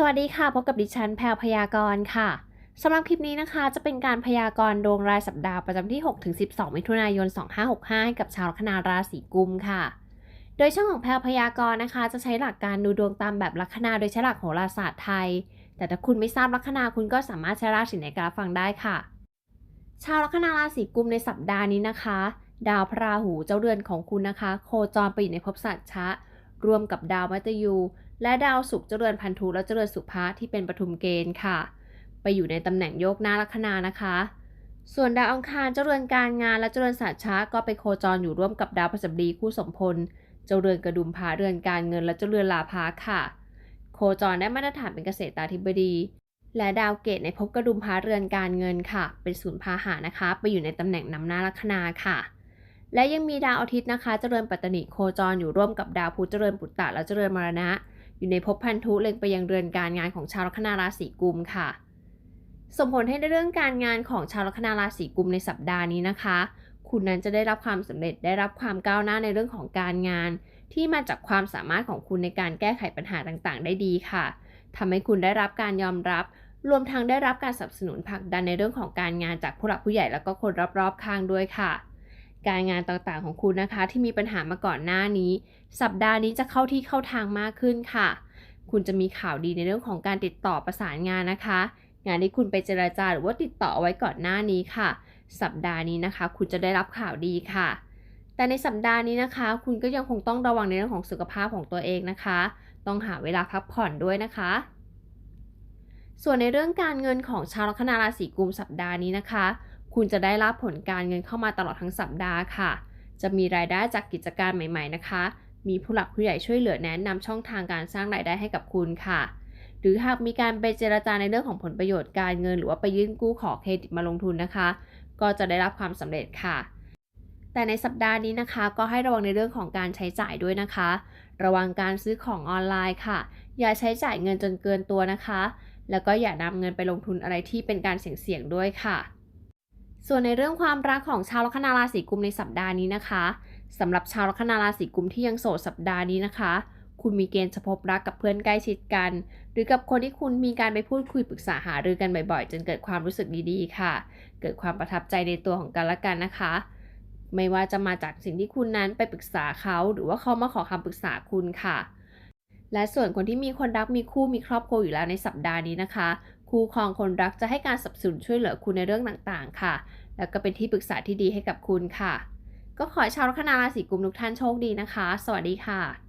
สวัสดีค่ะ พบกับดิฉันแพลวพยากรณ์ค่ะสำหรับคลิปนี้นะคะ จะเป็นการพยากรณ์ดวงรายสัปดาห์ประจำที่ 6-12 มิถุนายน 2565ให้กับชาวลัคนาราศีกุมค่ะ โดยช่องของแพลวพยากรณ์นะคะ จะใช้หลักการดูดวงตามแบบลัคนาโดยใช้หลักโหราศาสตร์ไทย แต่ถ้าคุณไม่ทราบลัคนาคุณก็สามารถใช้ราศีในการฟังได้ค่ะ ชาวลัคนาราศีกุมในสัปดาห์นี้นะคะ ดาวพระราหูเจ้าเรือนของคุณนะคะ โคจรไปอยู่ในภพสัตชะรวมกับดาวมัตยู และดาวศุกร์เจริญพันธุและเจริญสุภาที่เป็นปฐุมเกณฑ์ค่ะ ไปอยู่ในตำแหน่งโยกหน้าลัคนานะคะ ส่วนดาวอังคารเจริญการงานและเจริญศาสตร์ช้าก็ไปโคจรอยู่ร่วมกับดาวพฤหัสบดีคู่สมพล เจริญกระดุมพาเรือนการเงินและเจริญลาภาค่ะ โคจรได้มาตรฐานเป็นเกษตรตาธิบดี และดาวเกตในภพกระดุมพาเรือนการเงินค่ะ เป็นศูนย์พาหะนะคะ ไปอยู่ในตำแหน่งนำหน้าลัคนาค่ะและยังมีดาวอาทิตย์นะคะ เจริญปัตตนิโคจรอยู่ร่วมกับดาวพุธเจริญปุตตะและเจริญมรณะ อยู่ในภพพันธุเล็งไปยังเรือนการงานของชาวลัคนาราศีกุมค่ะส่งผลให้ในเรื่องการงานของชาวลัคนาราศีกุมในสัปดาห์นี้นะคะ คุณนั้นจะได้รับความสำเร็จได้รับความก้าวหน้าในเรื่องของการงาน ที่มาจากความสามารถของคุณในการแก้ไขปัญหาต่างๆ ได้ดีค่ะทำให้คุณได้รับการยอมรับ รวมทั้งได้รับการสนับสนุนผลักดันในเรื่องของการงานจากผู้หลักผู้ใหญ่แล้วก็คนรอบๆข้างด้วยค่ะ การงานต่างๆของคุณนะคะ ที่มีปัญหามาก่อนหน้านี้ สัปดาห์นี้จะเข้าที่เข้าทางมากขึ้นค่ะ คุณจะมีข่าวดีในเรื่องของการติดต่อประสานงานนะคะ งานที่คุณไปเจราจาหรือว่าติดต่อไว้ก่อนหน้านี้ค่ะ สัปดาห์นี้นะคะ คุณจะได้รับข่าวดีค่ะ แต่ในสัปดาห์นี้นะคะ คุณก็ยังคงต้องระวังในเรื่องของสุขภาพของตัวเองนะคะ ต้องหาเวลาพักผ่อนด้วยนะคะส่วนในเรื่องการเงินของชาวลัคนาราศีกุมสัปดาห์นี้นะคะ คุณจะได้รับผลการเงินเข้ามาตลอดทั้งสัปดาห์ค่ะ จะมีรายได้จากกิจการใหม่ ๆ นะคะ มีผู้หลักผู้ใหญ่ช่วยเหลือแนะนำช่องทางการสร้างรายได้ให้กับคุณค่ะ หรือหากมีการไปเจราจาในเรื่องของผลประโยชน์การเงิน หรือว่าไปยื่นกู้ขอเครดิตมาลงทุนนะคะ ก็จะได้รับความสำเร็จค่ะแต่ในสัปดาห์นี้นะคะ ก็ให้ระวังในเรื่องของการใช้จ่ายด้วยนะคะ ระวังการซื้อของออนไลน์ค่ะ อย่าใช้จ่ายเงินจนเกินตัวนะคะ แล้วก็อย่านำเงินไปลงทุนอะไรที่เป็นการเสี่ยงๆด้วยค่ะ ส่วนในเรื่องความรักของชาวลัคนาราศีกุมในสัปดาห์นี้นะคะสำหรับชาวลัคนาราศีกุมที่ยังโสดสัปดาห์นี้นะคะ คุณมีเกณฑ์จะพบรักกับเพื่อนใกล้ชิดกัน หรือกับคนที่คุณมีการไปพูดคุยปรึกษาหารือกันบ่อยๆ จนเกิดความรู้สึกดีๆ ค่ะ เกิดความประทับใจในตัวของกันและกันนะคะ ไม่ว่าจะมาจากสิ่งที่คุณนั้นไปปรึกษาเขาหรือว่าเขามาขอคำปรึกษาคุณค่ะและส่วนคนที่มีคนรักมีคู่มีครอบครัวอยู่แล้วในสัปดาห์นี้นะคะ คู่ครองคนรักจะให้การสนับสนุนช่วยเหลือคุณในเรื่องต่างๆ ค่ะ แล้วก็เป็นที่ปรึกษาที่ดีให้กับคุณค่ะ ก็ขอให้ชาวลัคนาราศีกุมทุกท่านโชคดีนะคะ สวัสดีค่ะ